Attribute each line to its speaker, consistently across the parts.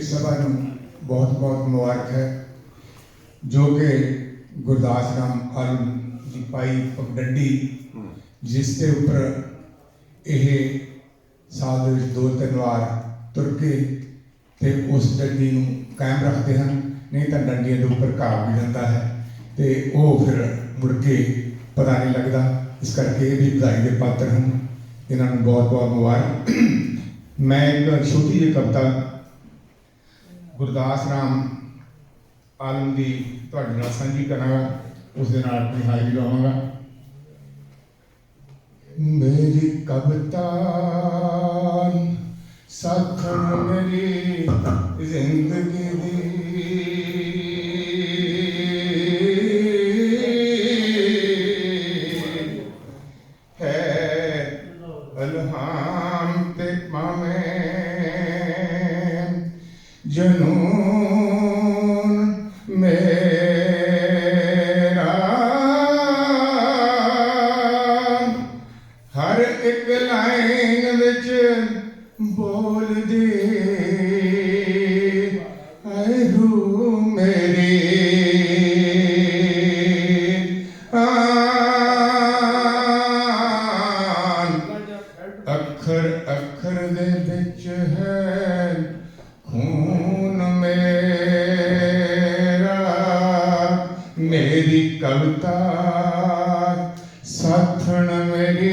Speaker 1: ਸਭਾ ਨੂੰ ਬਹੁਤ ਬਹੁਤ ਮੁਬਾਰਕ ਹੈ ਜੋ ਕਿ ਗੁਰਦਾਸ ਰਾਮ ਆਲਮ ਦੀ ਪਾਈ ਪਗਡੰਡੀ ਜਿਸ ਦੇ ਉੱਪਰ ਇਹ ਸਾਲ ਵਿੱਚ ਦੋ ਤਿੰਨ ਵਾਰ ਤੁਰ ਕੇ ਤੇ ਉਸ ਡੰਡੀ ਨੂੰ ਕਾਇਮ ਰੱਖਦੇ ਹਨ ਨਹੀਂ ਤਾਂ ਡੰਡੀਆਂ ਦੇ ਉੱਪਰ ਘਾਹ ਵੀ ਜਾਂਦਾ ਹੈ ਤੇ ਉਹ ਫਿਰ ਮੁੜ ਕੇ ਪਤਾ ਨਹੀਂ ਲੱਗਦਾ ਇਸ ਕਰਕੇ ਇਹ ਵੀ ਵਧਾਈ ਦੇ ਪਾਤਰ ਹਨ। ਇਹਨਾਂ ਨੂੰ ਬਹੁਤ ਬਹੁਤ ਮੁਬਾਰਕ। ਮੈਂ ਇੱਕ ਛੋਟੀ ਜਿਹੀ ਕਵਿਤਾ ਗੁਰਦਾਸ ਰਾਮ ਆਲਮ ਦੀ ਤੁਹਾਡੇ ਨਾਲ ਸਾਂਝੀ ਕਰਾਂਗਾ, ਉਸ ਦੇ ਨਾਲ ਆਪਣੀ ਹਾਜ਼ਰੀ ਲਾਵਾਂਗਾ। ਮੇਰੀ ਕਵਿਤਾ ਸਾਖਣ ਮੇਰੀ ਜ਼ਿੰਦਗੀ ਅੱਖਰ ਅੱਖਰ ਦੇ ਵਿੱਚ ਹੈ ਖੂਨ। ਮੇਰੀ ਕਵਿਤਾ, ਸਾਥਣ ਮੇਰੀ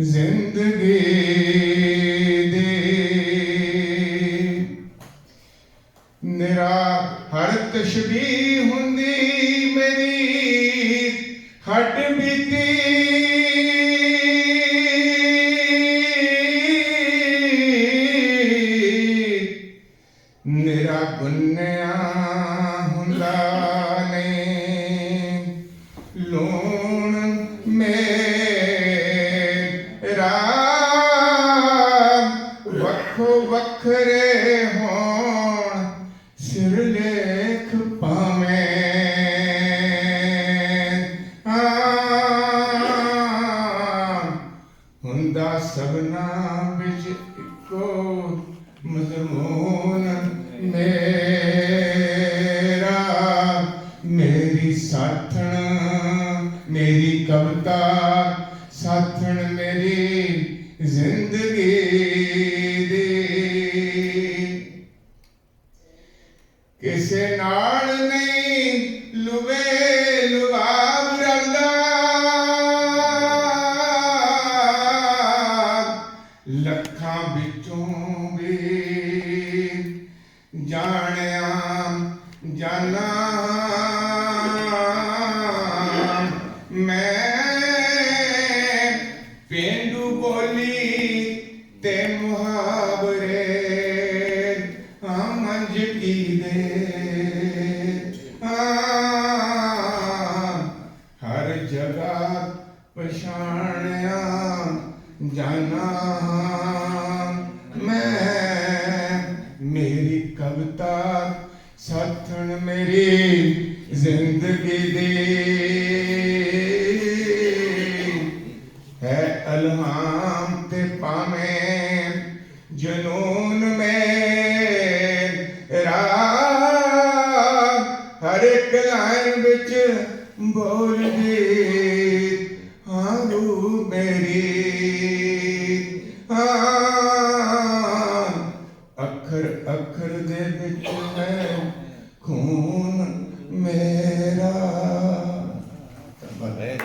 Speaker 1: ਜ਼ਿੰਦਗੀ ਦੇ। ਨਿਰਾ ਹਰ ਤਸ਼ਬੀਹ ਹੁੰਦੀ ਮੇਰੀ ਹੱਡ ਬੀਤੀ। ਨਿਰਾ ਗੁੰਨਿਆ ਵੱਖੋ ਵੱਖਰੇ ਹੋਣ ਸਿਰਲੇਖ ਪਾਵੇਂ ਆ ਹੁੰਦਾ ਸਭਨਾ ਵਿੱਚ ਇੱਕੋ ਮਜ਼ਮੂਨ ਮੇਰਾ। ਮੇਰੀ ਸਾਥਣ, ਮੇਰੀ ਕਵਿਤਾ, ਸਾਥਣ ਮੇਰੀ ਜ਼ਿੰਦਗੀ। ਕਿਸੇ ਨਾਲ ਨਹੀਂ ਲੁਵੇ ਲੁਆਬ ਰਲਦਾ ਲੱਖਾਂ ਵਿੱਚੋਂ ਵੀ ਜਾਣਿਆ ਜਾਣਾ ਮੈਂ ਪੇਂਡੂ ਬੋਲੀ ਤੇ ਮੁਹਾਵਰੇ ਮੈਂ ਮੇਰੀ ਕਵਿਤਾ ਸਾਥਣ ਮੇਰੀ ਜ਼ਿੰਦਗੀ ਦੀ ਹੈ ਅਲਹਾਮ ਤੇ ਪਾਵੇਂ ਜਨੂਨ ਮੇਰਾ ਹਰ ਇੱਕ ਲਾਈਨ ਵਿੱਚ ਬੋਲਦੀ ਆਰੂ ਮੇਰੀ ਅੱਖਰ ਅੱਖਰ ਦੇ ਵਿੱਚ ਹੈ ਖੂਨ ਮੇਰਾ। ਤਬਰੇ